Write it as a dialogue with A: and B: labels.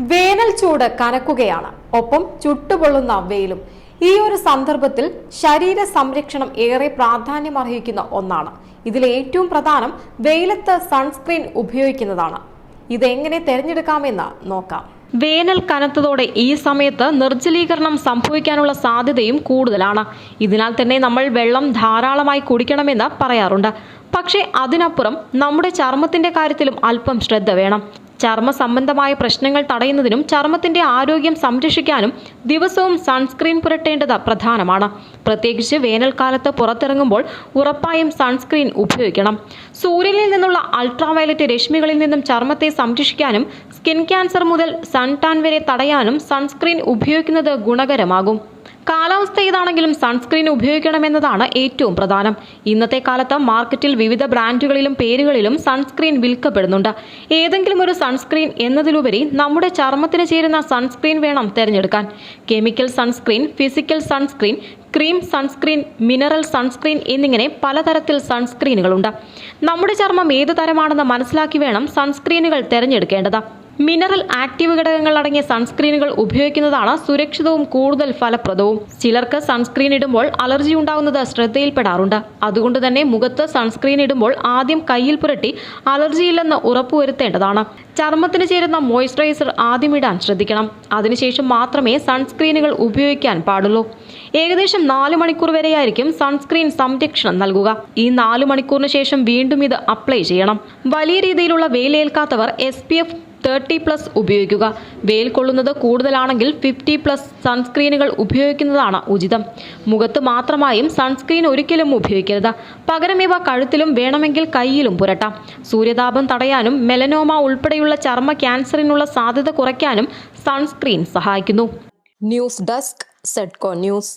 A: വേനൽ ചൂട് കനക്കുകയാണ്. ഒപ്പം ചുട്ടുപൊള്ളുന്ന വെയിലും ഈ ഒരു സന്ദർഭത്തിൽ ശരീര സംരക്ഷണം ഏറെ പ്രാധാന്യം അർഹിക്കുന്ന ഒന്നാണ്. ഇതിൽ ഏറ്റവും പ്രധാനം വെയിലത്ത് സൺസ്ക്രീൻ ഉപയോഗിക്കുന്നതാണ്. ഇതെങ്ങനെ തിരഞ്ഞെടുക്കാമെന്ന് നോക്കാം. വേനൽ കനത്തതോടെ ഈ സമയത്ത് നിർജലീകരണം സംഭവിക്കാനുള്ള സാധ്യതയും കൂടുതലാണ്. ഇതിനാൽ തന്നെ നമ്മൾ വെള്ളം ധാരാളമായി കുടിക്കണമെന്ന് പറയാറുണ്ട്. പക്ഷേ അതിനപ്പുറം നമ്മുടെ ചർമ്മത്തിന്റെ കാര്യത്തിലും അല്പം ശ്രദ്ധ വേണം. ചർമ്മ സംബന്ധമായ പ്രശ്നങ്ങൾ തടയുന്നതിനും ചർമ്മത്തിന്റെ ആരോഗ്യം സംരക്ഷിക്കാനും ദിവസവും സൺസ്ക്രീൻ പുരട്ടേണ്ടത് പ്രധാനമാണ്. പ്രത്യേകിച്ച് വേനൽക്കാലത്ത് പുറത്തിറങ്ങുമ്പോൾ ഉറപ്പായും സൺസ്ക്രീൻ ഉപയോഗിക്കണം. സൂര്യനിൽ നിന്നുള്ള അൾട്രാവയലറ്റ് രശ്മികളിൽ നിന്നും ചർമ്മത്തെ സംരക്ഷിക്കാനും സ്കിൻ ക്യാൻസർ മുതൽ സൺ ടാൻ വരെ തടയാനും സൺസ്ക്രീൻ ഉപയോഗിക്കുന്നത് ഗുണകരമാകും. കാലാവസ്ഥ ഏതാണെങ്കിലും സൺസ്ക്രീൻ ഉപയോഗിക്കണമെന്നതാണ് ഏറ്റവും പ്രധാനം. ഇന്നത്തെ കാലത്ത് മാർക്കറ്റിൽ വിവിധ ബ്രാൻഡുകളിലും പേരുകളിലും സൺസ്ക്രീൻ വിൽക്കപ്പെടുന്നുണ്ട്. ഏതെങ്കിലും ഒരു സൺസ്ക്രീൻ എന്നതിലുപരി നമ്മുടെ ചർമ്മത്തിന് ചേരുന്ന സൺസ്ക്രീൻ വേണം തിരഞ്ഞെടുക്കാൻ. Chemical sunscreen physical sunscreen cream sunscreen mineral sunscreen എന്നിങ്ങനെ പലതരത്തിൽ സൺസ്ക്രീനുകളുണ്ട് നമ്മുടെ ചർമ്മം ഏത് തരമാണെന്ന് മനസ്സിലാക്കി വേണം സൺസ്ക്രീനുകൾ തിരഞ്ഞെടുക്കേണ്ടത്. മിനറൽ ആക്റ്റീവ് ഘടകങ്ങൾ അടങ്ങിയ സൺസ്ക്രീനുകൾ ഉപയോഗിക്കുന്നതാണ് സുരക്ഷിതവും കൂടുതൽ ഫലപ്രദവും. ചിലർക്ക് സൺസ്ക്രീൻ ഇടുമ്പോൾ അലർജി ഉണ്ടാകുന്നത് ശ്രദ്ധയിൽപ്പെടാറുണ്ട്. അതുകൊണ്ട് തന്നെ മുഖത്ത് സൺസ്ക്രീൻ ഇടുമ്പോൾ ആദ്യം കയ്യിൽ പുരട്ടി അലർജിയില്ലെന്ന് ഉറപ്പുവരുത്തേണ്ടതാണ്. ചർമ്മത്തിന് ചേരുന്ന മോയ്സ്ചറൈസർ ആദ്യം ഇടാൻ ശ്രദ്ധിക്കണം. അതിനുശേഷം മാത്രമേ സൺസ്ക്രീനുകൾ ഉപയോഗിക്കാൻ പാടുള്ളൂ. ഏകദേശം നാല് മണിക്കൂർ വരെയായിരിക്കും സൺസ്ക്രീൻ സംരക്ഷണം നൽകുക. ഈ നാല് മണിക്കൂറിന് ശേഷം വീണ്ടും ഇത് അപ്ലൈ ചെയ്യണം. വലിയ രീതിയിലുള്ള വെയിലേൽക്കാത്തവർ S P F thirty plus ഉപയോഗിക്കുക. വെയിൽ കൊള്ളുന്നത് കൂടുതലാണെങ്കിൽ ഫിഫ്റ്റി പ്ലസ് സൺസ്ക്രീനുകൾ ഉപയോഗിക്കുന്നതാണ് ഉചിതം. മുഖത്ത് മാത്രമായും സൺസ്ക്രീൻ ഒരിക്കലും ഉപയോഗിക്കരുത്. പകരം ഇവ കഴുത്തിലും വേണമെങ്കിൽ കയ്യിലും പുരട്ടാം. സൂര്യതാപം തടയാനും മെലനോമ ഉൾപ്പെടെയുള്ള ചർമ്മ ക്യാൻസറിനുള്ള സാധ്യത കുറയ്ക്കാനും സൺസ്ക്രീൻ സഹായിക്കുന്നു. News desk Zedco news.